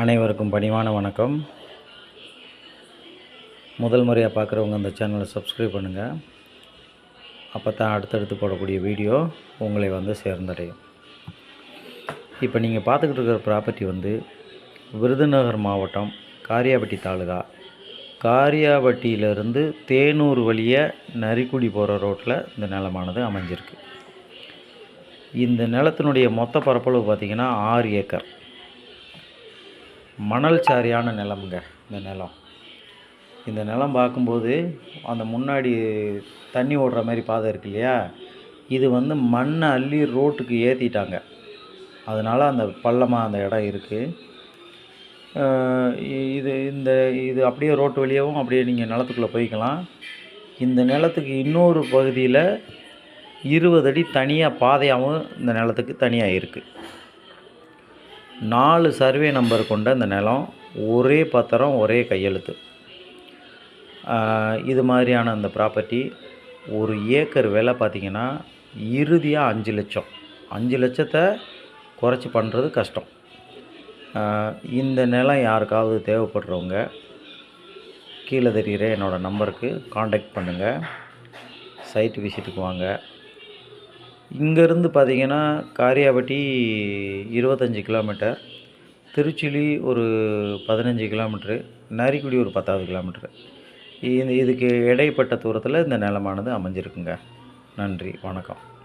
அனைவருக்கும் பணிவான வணக்கம். முதல் முறையாக பார்க்குறவங்க அந்த சேனலை சப்ஸ்கிரைப் பண்ணுங்கள் அப்போ தான் அடுத்தடுத்து போடக்கூடிய வீடியோ உங்களை வந்து சேர்ந்தடையும். இப்போ நீங்கள் பார்த்துக்கிட்டு இருக்கிற ப்ராப்பர்ட்டி வந்து விருதுநகர் மாவட்டம் காரியாபட்டி தாலுகா. காரியாபட்டியிலிருந்து தேனூர் வழியாக நரிக்குடி போகிற ரோட்டில் இந்த நிலமானது அமைஞ்சிருக்கு. இந்த நிலத்தினுடைய மொத்த பரப்பளவு பார்த்திங்கன்னா ஆறு ஏக்கர். மணல் சாரியான நிலமுங்க இந்த நிலம். இந்த நிலம் பார்க்கும்போது அந்த முன்னாடி தண்ணி ஓடுற மாதிரி பாதை இருக்கு இல்லையா? இது வந்து மண்ணை அள்ளி ரோட்டுக்கு ஏற்றிட்டாங்க அதனால் அந்த பள்ளமாக அந்த இடம் இருக்குது இது இந்த இது அப்படியே ரோட்டு வழியாகவும் அப்படியே நீங்கள் நிலத்துக்குள்ளே போய்க்கலாம். இந்த நிலத்துக்கு இன்னொரு பகுதியில் இருபது அடி தனியாக பாதையாகவும் இந்த நிலத்துக்கு தனியாக இருக்குது நாலு சர்வே நம்பர் கொண்ட இந்த நிலம் ஒரே பத்திரம் ஒரே கையெழுத்து. இது மாதிரியான அந்த ப்ராப்பர்ட்டி ஒரு ஏக்கர் விலை பார்த்திங்கன்னா இறுதியாக அஞ்சு லட்சம். அஞ்சு லட்சத்தை குறைச்சி பண்ணுறது கஷ்டம். இந்த நிலம் யாருக்காவது தேவைப்படுறவங்க கீழே தெரிகிற என்னோடய நம்பருக்கு காண்டாக்ட் பண்ணுங்கள் சைட் விசிட்டுக்கு வாங்க. இங்கேருந்து பார்த்தீங்கன்னா காரியாபட்டி இருபத்தஞ்சி கிலோமீட்டர் திருச்சுழி ஒரு பதினஞ்சு கிலோமீட்ரு நரிக்குடி ஒரு பத்தாவது கிலோமீட்ரு இது இதுக்கு இடைப்பட்ட தூரத்தில் இந்த நிலமானது அமைஞ்சிருக்குங்க. நன்றி வணக்கம்.